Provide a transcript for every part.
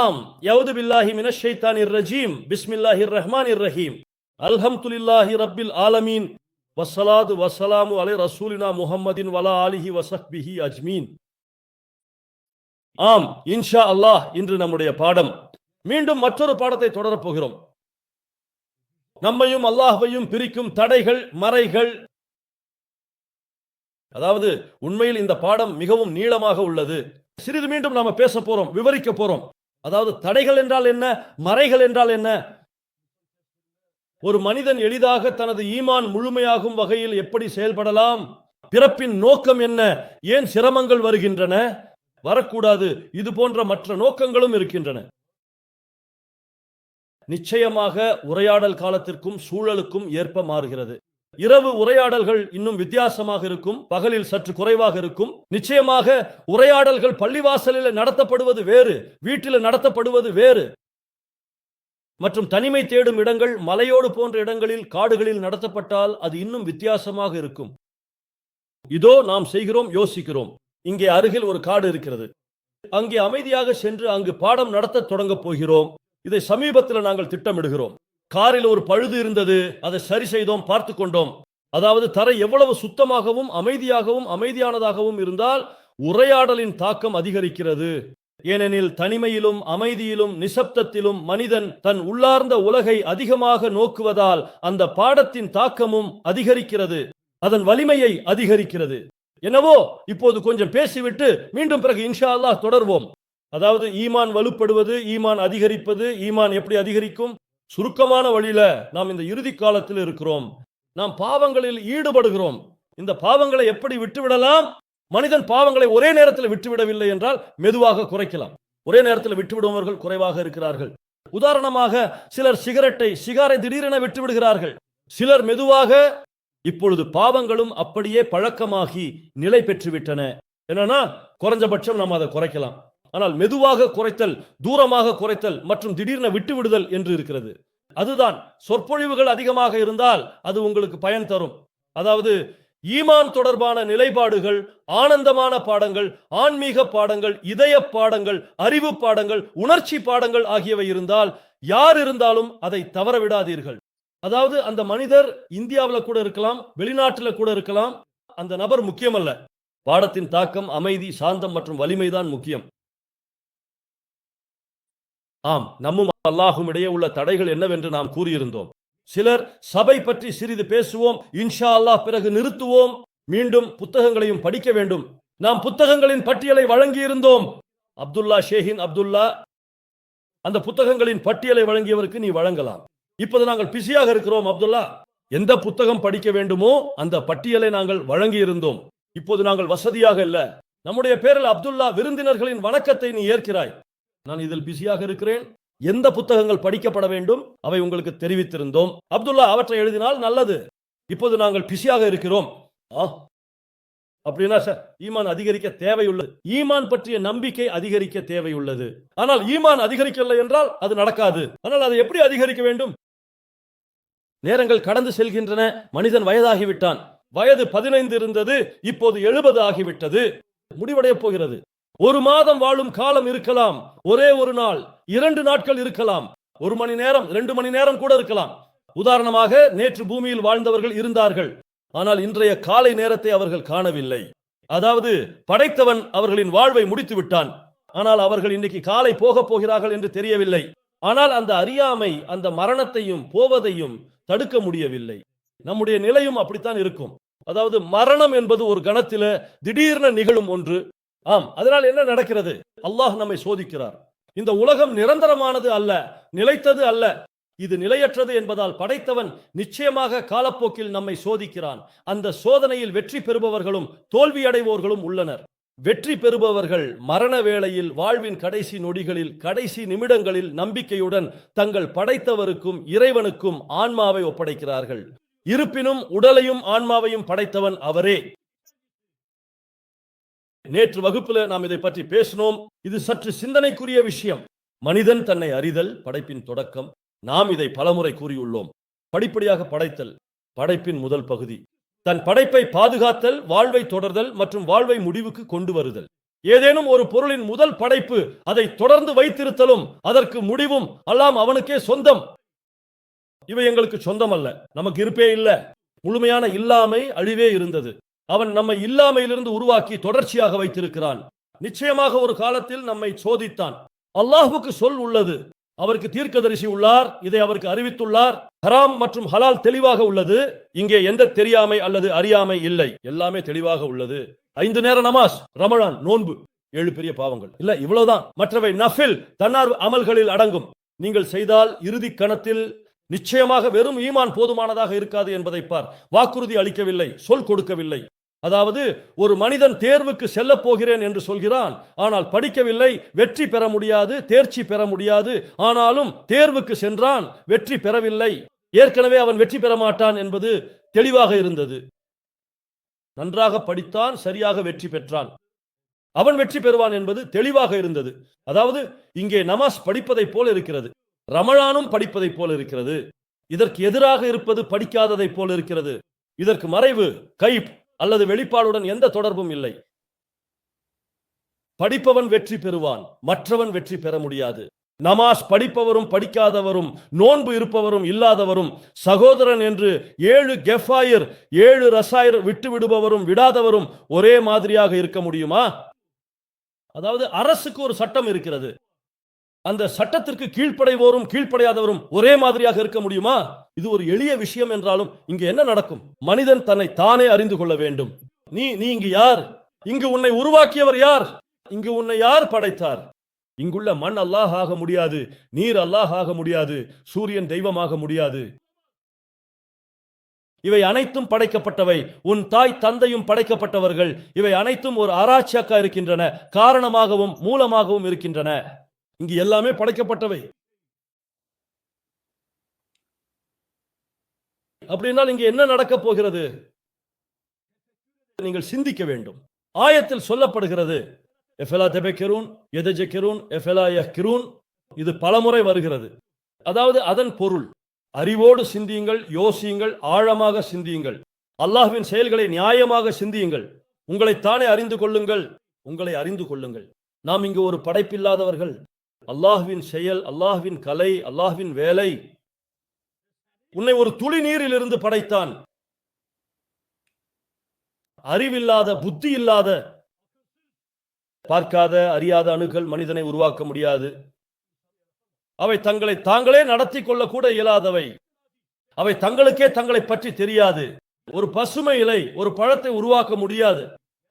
ஆம் யவுது பில்லாஹி மினஷ் ஷைத்தானிர் ரஜீம் பிஸ்மில்லாஹிர் ரஹ்மானிர் ரஹீம். அல்ஹம்துலில்லாஹி ரப்பில் ஆலமீன். வசலாது வசலாமு அலை ரசூலினா முஹம்மதின் வலா ஆலிஹி வசஹ்பிஹி அஜ்மீன். ஆம் இன்ஷா அல்லாஹ் இன்று நம்முடைய பாடம். மீண்டும் மற்றொரு பாடத்தை தொடரப் போகிறோம். நம்மையும் அல்லாஹையும் பிரிக்கும் தடைகள் மறைகள். அதாவது உண்மையில் இந்த பாடம் மிகவும் நீளமாக உள்ளது. சிறிது மீண்டும் நாம பேச போறோம் விவரிக்க போறோம். அதாவது தடைகள் என்றால் என்ன? மறைகள் என்றால் என்ன? ஒரு மனிதன் எளிதாக தனது ஈமான் முழுமையாகும் வகையில் எப்படி செயல்படலாம்? பிறப்பின் நோக்கம் என்ன? ஏன் சிரமங்கள் வருகின்றன? வரக்கூடாது. இது போன்ற மற்ற நோக்கங்களும் இருக்கின்றன. நிச்சயமாக உரையாடல் காலத்திற்கும் சூழலுக்கும் ஏற்ப மாறுகிறது. இரவு உரையாடல்கள் இன்னும் வித்தியாசமாக இருக்கும் பகலில் சற்று குறைவாக இருக்கும். நிச்சயமாக உரையாடல்கள் பள்ளிவாசலில் நடத்தப்படுவது வேறு வீட்டில் நடத்தப்படுவது வேறு. மற்றும் தனிமை தேடும் இடங்கள் மலையோடு போன்ற இடங்களில் காடுகளில் நடத்தப்பட்டால் அது இன்னும் வித்தியாசமாக இருக்கும். இதோ நாம் செய்கிறோம் யோசிக்கிறோம். இங்கே அருகில் ஒரு காடு இருக்கிறது. அங்கே அமைதியாக சென்று அங்கு பாடம் நடத்த தொடங்கப் போகிறோம். இதை சமீபத்தில் நாங்கள் திட்டமிடுகிறோம். காரில் ஒரு பழுது இருந்தது. அதை சரி செய்தோம் பார்த்து கொண்டோம். அதாவது தரை எவ்வளவு சுத்தமாகவும் அமைதியாகவும் அமைதியானதாகவும் இருந்தால் உரையாடலின் தாக்கம் அதிகரிக்கிறது. ஏனெனில் தனிமையிலும் அமைதியிலும் நிசப்தத்திலும் மனிதன் தன் உள்ளார்ந்த உலகை அதிகமாக நோக்குவதால் அந்த பாடத்தின் தாக்கமும் அதிகரிக்கிறது. அதன் வலிமையை அதிகரிக்கிறது. என்னவோ இப்போது கொஞ்சம் பேசிவிட்டு மீண்டும் பிறகு இன்ஷா அல்லாஹ் தொடர்வோம். அதாவது ஈமான் வலுப்படுவது ஈமான் அதிகரிப்பது ஈமான் எப்படி அதிகரிக்கும்? சுருக்கமான வழியில நாம் இந்த இறுதி காலத்தில் இருக்கிறோம். நாம் பாவங்களில் ஈடுபடுகிறோம். இந்த பாவங்களை எப்படி விட்டுவிடலாம்? மனிதன் பாவங்களை ஒரே நேரத்தில் விட்டுவிடவில்லை என்றால் மெதுவாக குறைக்கலாம். ஒரே நேரத்தில் விட்டுவிடுபவர்கள் குறைவாக இருக்கிறார்கள். உதாரணமாக சிலர் சிகரெட்டை சிகாரை திடீரென விட்டுவிடுகிறார்கள். சிலர் மெதுவாக இப்பொழுது பாவங்களும் அப்படியே பழக்கமாகி நிலை பெற்றுவிட்டன. என்னன்னா குறைஞ்சபட்சம் நாம் அதை குறைக்கலாம். ஆனால் மெதுவாக குறைத்தல் தூரமாக குறைத்தல் மற்றும் திடீர்னு விட்டுவிடுதல் என்று இருக்கிறது. அதுதான் சொற்பொழிவுகள் அதிகமாக இருந்தால் அது உங்களுக்கு பயன் தரும். அதாவது ஈமான் தொடர்பான நிலைப்பாடுகள் ஆனந்தமான பாடங்கள் ஆன்மீக பாடங்கள் இதய பாடங்கள் அறிவு பாடங்கள் உணர்ச்சி பாடங்கள் ஆகியவை இருந்தால் யார் இருந்தாலும் அதை தவற விடாதீர்கள் அதாவது அந்த மனிதர் இந்தியாவில் கூட இருக்கலாம் வெளிநாட்டில் கூட இருக்கலாம் அந்த நபர் முக்கியமல்ல. பாடத்தின் தாக்கம் அமைதி சாந்தம் மற்றும் வலிமைதான் முக்கியம். ஆம் நம்மும் அல்லாஹும் இடையே உள்ள தடைகள் என்னவென்று நாம் கூறியிருந்தோம். சிலர் சபை பற்றி சிறிது பேசுவோம் இன்ஷா அல்லாஹ் பிறகு நிறுத்துவோம் மீண்டும் புத்தகங்களையும் படிக்க வேண்டும். நாம் புத்தகங்களின் பட்டியலை வழங்கியிருந்தோம். அப்துல்லா ஷேஹின் அப்துல்லா அந்த புத்தகங்களின் பட்டியலை வழங்கியவருக்கு நீ வழங்கலாம். இப்போது நாங்கள் பிஸியாக இருக்கிறோம் அப்துல்லா. எந்த புத்தகம் படிக்க வேண்டுமோ அந்த பட்டியலை நாங்கள் வழங்கி இருந்தோம் இப்போது நாங்கள் வசதியாக இல்ல. நம்முடைய பேரில் அப்துல்லா விருந்தினர்களின் வணக்கத்தை நீ ஏற்கிறாய். நான் இதில் பிஸியாக இருக்கிறேன். எந்த புத்தகங்கள் படிக்கப்பட வேண்டும்? அவை உங்களுக்கு தெரிவித்திருந்தோம். அப்துல்லா அவற்றை எழுதினால் நல்லது. இப்போது நாங்கள் பிஸியாக இருக்கிறோம். ஆ? அப்படின்னா சார் ஈமான் அதிகரிக்க தேவையுள்ளது. ஈமான் பற்றிய நம்பிக்கை அதிகரிக்க தேவையுள்ளது. ஆனால் ஈமான் அதிகரிக்கவில்லை என்றால் அது நடக்காது. ஆனால் அதை எப்படி அதிகரிக்க வேண்டும்? நேரங்கள் கடந்து செல்கின்றன. மனிதன் வயதாகிவிட்டான். வயது பதினைந்து இருந்தது. இப்போது எழுபது ஆகிவிட்டது. முடிவடைய போகிறது. ஒரு மாதம் வாழும் காலம் இருக்கலாம். ஒரே ஒரு நாள் இரண்டு நாட்கள் இருக்கலாம். ஒரு மணி நேரம் ரெண்டு மணி நேரம் கூட இருக்கலாம். உதாரணமாக நேற்று பூமியில் வாழ்ந்தவர்கள் இருந்தார்கள். ஆனால் இன்றைய காலை நேரத்தை அவர்கள் காணவில்லை. அதாவது படைத்தவன் அவர்களின் வாழ்வை முடித்து விட்டான். ஆனால் அவர்கள் இன்னைக்கு காலை போக போகிறார்கள் என்று தெரியவில்லை. ஆனால் அந்த அறியாமை அந்த மரணத்தையும் போவதையும் தடுக்க முடியவில்லை. நம்முடைய நிலையும் அப்படித்தான் இருக்கும். அதாவது மரணம் என்பது ஒரு கணத்தில திடீர்னு நிகழும் ஒன்று. ஆம் அதனால் என்ன நடக்கிறது? அல்லாஹ் நம்மை சோதிக்கிறார். இந்த உலகம் நிரந்தரமானது அல்ல நிலைத்தது அல்ல. இது நிலையற்றது என்பதால் படைத்தவன் நிச்சயமாக காலப்போக்கில் நம்மை சோதிக்கிறான். அந்த சோதனையில் வெற்றி பெறுபவர்களும் தோல்வியடைவோர்களும் உள்ளனர். வெற்றி பெறுபவர்கள் மரண வேளையில் வாழ்வின் கடைசி நொடிகளில் கடைசி நிமிடங்களில் நம்பிக்கையுடன் தங்கள் படைத்தவருக்கும் இறைவனுக்கும் ஆன்மாவை ஒப்படைக்கிறார்கள். இருப்பினும் உடலையும் ஆன்மாவையும் படைத்தவன் அவரே. நேற்று வகுப்புல நாம் இதை பற்றி பேசினோம். இது சற்று சிந்தனைக்குரிய விஷயம். மனிதன் தன்னை அறிதல் படைப்பின் தொடக்கம். நாம் இதை பலமுறை கூறியுள்ளோம். படிப்படியாக படைத்தல் படைப்பின் முதல் பகுதி. தன் படைப்பை பாதுகாத்தல் வாழ்வை தொடர்தல் மற்றும் வாழ்வை முடிவுக்கு கொண்டு வருதல். ஏதேனும் ஒரு பொருளின் முதல் படைப்பு அதை தொடர்ந்து வைத்திருத்தலும் அதற்கு முடிவும் எல்லாம் அவனுக்கே சொந்தம். இவை எங்களுக்கு சொந்தம் அல்ல நமக்கு இருப்பே இல்ல. முழுமையான இல்லாமை அழிவே இருந்தது. அவன் நம்மை இல்லாமையிலிருந்து உருவாக்கி தொடர்ச்சியாக வைத்திருக்கிறான். நிச்சயமாக ஒரு காலத்தில் நம்மை சோதித்தான். அல்லாஹுக்கு சொல் உள்ளது. அவருக்கு தீர்க்கதரிசி உள்ளார். இதை அவருக்கு அறிவித்துள்ளார். ஹராம் மற்றும் ஹலால் தெளிவாக உள்ளது. இங்கே எந்த தெரியாமை அல்லது அறியாமை இல்லை. எல்லாமே தெளிவாக உள்ளது. ஐந்து நேர நமாஸ் ரமணான் நோன்பு. ஏழு பெரிய பாவங்கள். இல்ல இவ்வளவுதான். மற்றவை நஃபில் தன்னார்வ அமல்களில் அடங்கும். நீங்கள் செய்தால் இறுதி கணத்தில் நிச்சயமாக வெறும் ஈமான் போதுமானதாக இருக்காது என்பதை பார். வாக்குறுதி அளிக்கவில்லை சொல் கொடுக்கவில்லை. அதாவது ஒரு மனிதன் தேர்வுக்கு செல்ல போகிறேன் என்று சொல்கிறான் ஆனால் படிக்கவில்லை வெற்றி பெற முடியாது தேர்ச்சி பெற முடியாது ஆனாலும் தேர்வுக்கு சென்றான் வெற்றி பெறவில்லை. ஏற்கனவே அவன் வெற்றி பெற மாட்டான் என்பது தெளிவாக இருந்தது. நன்றாக படித்தான் சரியாக வெற்றி பெற்றான். அவன் வெற்றி பெறுவான் என்பது தெளிவாக இருந்தது. அதாவது இங்கே நமாஸ் படிப்பதைப் போல இருக்கிறது. ரமழானும் படிப்பதைப் போல இருக்கிறது. இதற்கு எதிராக இருப்பது படிக்காததைப் போல இருக்கிறது. இதற்கு மறைவு கைப் அல்லது வெளிப்பாடுடன் எந்த தொடர்பும் இல்லை. படிப்பவன் வெற்றி பெறுவான் மற்றவன் வெற்றி பெற முடியாது. நமாஸ் படிப்பவரும் படிக்காதவரும் நோன்பு இருப்பவரும் இல்லாதவரும் சகோதரன் என்று ஏழு கெஃபாயர் ஏழு ரசாயர் விட்டு விடுபவரும் விடாதவரும் ஒரே மாதிரியாக இருக்க முடியுமா? அதாவது அரசுக்கு ஒரு சட்டம் இருக்கிறது. அந்த சட்டத்திற்கு கீழ்ப்படைவோரும் கீழ்ப்படையாதவரும் ஒரே மாதிரியாக இருக்க முடியுமா? இது ஒரு எளிய விஷயம் என்றாலும் இங்கு என்ன நடக்கும்? மனிதன் தன்னை தானே அறிந்து கொள்ள வேண்டும். நீ நீ இங்கு யார்? இங்கு உன்னை உருவாக்கியவர் யார்? இங்கு உன்னை யார் படைத்தார்? இங்குள்ள மண் அல்லாஹ் ஆக முடியாது நீர் அல்லாஹ் ஆக முடியாது சூரியன் தெய்வமாக முடியாது. இவை அனைத்தும் படைக்கப்பட்டவை. உன் தாய் தந்தையும் படைக்கப்பட்டவர்கள். இவை அனைத்தும் ஒரு ஆராய்ச்சியாக்கா இருக்கின்றன காரணமாகவும் மூலமாகவும் இருக்கின்றன. இங்கு எல்லாமே படைக்கப்பட்டவை. அப்படின்னால் இங்கு என்ன நடக்கப் போகிறது? நீங்கள் சிந்திக்க வேண்டும். ஆயத்தில் சொல்லப்படுகிறது எஃபெலா தெபெக்கெரூன் எதஜெக்கெரூன் எஃபெலா யஹ்கிரூன். இது பலமுறை வருகிறது. அதாவது அதன் பொருள் அறிவோடு சிந்தியுங்கள் யோசியுங்கள் ஆழமாக சிந்தியுங்கள். அல்லாஹ்வின் செயல்களை நியாயமாக சிந்தியுங்கள். உங்களைத்தானே அறிந்து கொள்ளுங்கள். உங்களை அறிந்து கொள்ளுங்கள். நாம் இங்கு ஒரு படைப்பில்லாதவர்கள். அல்லாஹ்வின் செயல் அல்லாஹ்வின் கலை அல்லாஹ்வின் வேலை. உன்னை ஒரு துளி நீரில் இருந்து படைத்தான். அறிவில்லாத புத்தி இல்லாத பார்க்காத அறியாத அணுக்கள் மனிதனை உருவாக்க முடியாது. அவை தங்களை தாங்களே நடத்தி கொள்ள கூட இயலாதவை. அவை தங்களுக்கே தங்களை பற்றி தெரியாது. ஒரு பசுமை இலை ஒரு பழத்தை உருவாக்க முடியாது.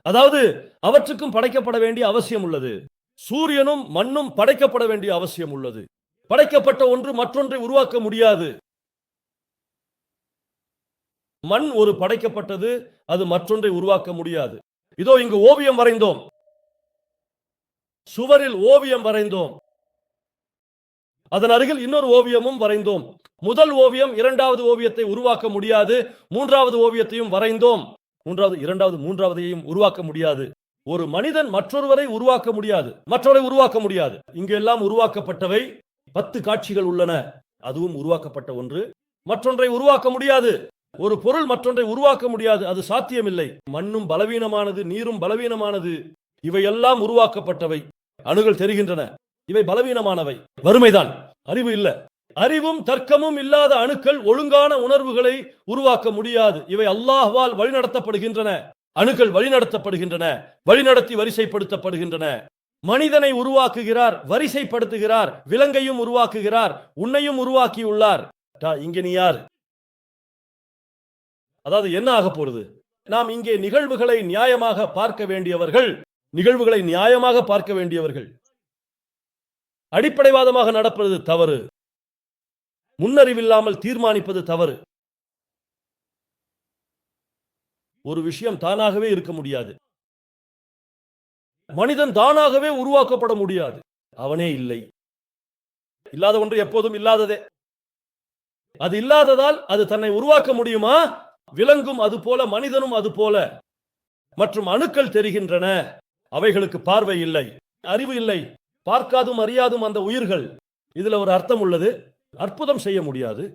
அதாவது அவற்றுக்கும் படைக்கப்பட வேண்டிய அவசியம் உள்ளது. சூரியனும் மண்ணும் படைக்கப்பட வேண்டிய அவசியம் உள்ளது. படைக்கப்பட்ட ஒன்று மற்றொன்றை உருவாக்க முடியாது. மண் ஒரு படைக்கப்பட்டது அது மற்றொன்றை உருவாக்க முடியாது. இதோ இங்கு ஓவியம் வரைந்தோம். சுவரில் ஓவியம் வரைந்தோம். அதன் அருகில் இன்னொரு ஓவியமும் வரைந்தோம். முதல் ஓவியம் இரண்டாவது ஓவியத்தை உருவாக்க முடியாது. மூன்றாவது ஓவியத்தையும் வரைந்தோம். மூன்றாவது இரண்டாவது மூன்றாவதையும் உருவாக்க முடியாது. ஒரு மனிதன் மற்றொருவரை உருவாக்க முடியாது. மற்றவரை உருவாக்க முடியாது. இங்கு எல்லாம் உருவாக்கப்பட்டவை பத்து காட்சிகள் உள்ளன. அதுவும் உருவாக்கப்பட்ட ஒன்று. மற்றொன்றை உருவாக்க முடியாது. ஒரு பொருள் மற்றொன்றை உருவாக்க முடியாது. அது சாத்தியமில்லை. மண்ணும் பலவீனமானது நீரும் பலவீனமானது. இவையெல்லாம் உருவாக்கப்பட்டவை. அணுகள் தெரிகின்றன. இவை பலவீனமானவை. வறுமைதான். அறிவு இல்ல. அறிவும் தர்க்கமும் இல்லாத அணுக்கள் ஒழுங்கான உணர்வுகளை உருவாக்க முடியாது. இவை அல்லாஹ்வால் வழிநடத்தப்படுகின்றன. அணுக்கள் வழிநடத்தப்படுகின்றன வழிநடத்தி வரிசைப்படுத்தப்படுகின்றன. மனிதனை உருவாக்குகிறார் வரிசைப்படுத்துகிறார் விலங்கையும் உருவாக்குகிறார் உன்னையும் உருவாக்கியுள்ளார். டா, நீ யார்? அதாவது என்ன ஆக போறது? நாம் இங்கே நிகழ்வுகளை நியாயமாக பார்க்க வேண்டியவர்கள் நிகழ்வுகளை நியாயமாக பார்க்க வேண்டியவர்கள். அடிப்படைவாதமாக நடப்பது தவறு. முன்னறிவில்லாமல் தீர்மானிப்பது தவறு. ஒரு விஷயம் தானாகவே இருக்க முடியாது. மனிதன் தானாகவே உருவாக்கப்பட முடியாது. அவனே இல்லை. இல்லாத ஒன்று எப்போதும் இல்லாததே. அது இல்லாததால் அது தன்னை உருவாக்க முடியுமா? விலங்கும் அது போல மனிதனும் அது போல. மற்றும் அணுக்கள் தெரிகின்றன. அவைகளுக்கு பார்வை இல்லை. அறிவு இல்லை. பார்க்காதும் அறியாதும் அந்த உயிர்கள். இதுல ஒரு அர்த்தம் உள்ளது. அற்புதம் செய்ய முடியாது.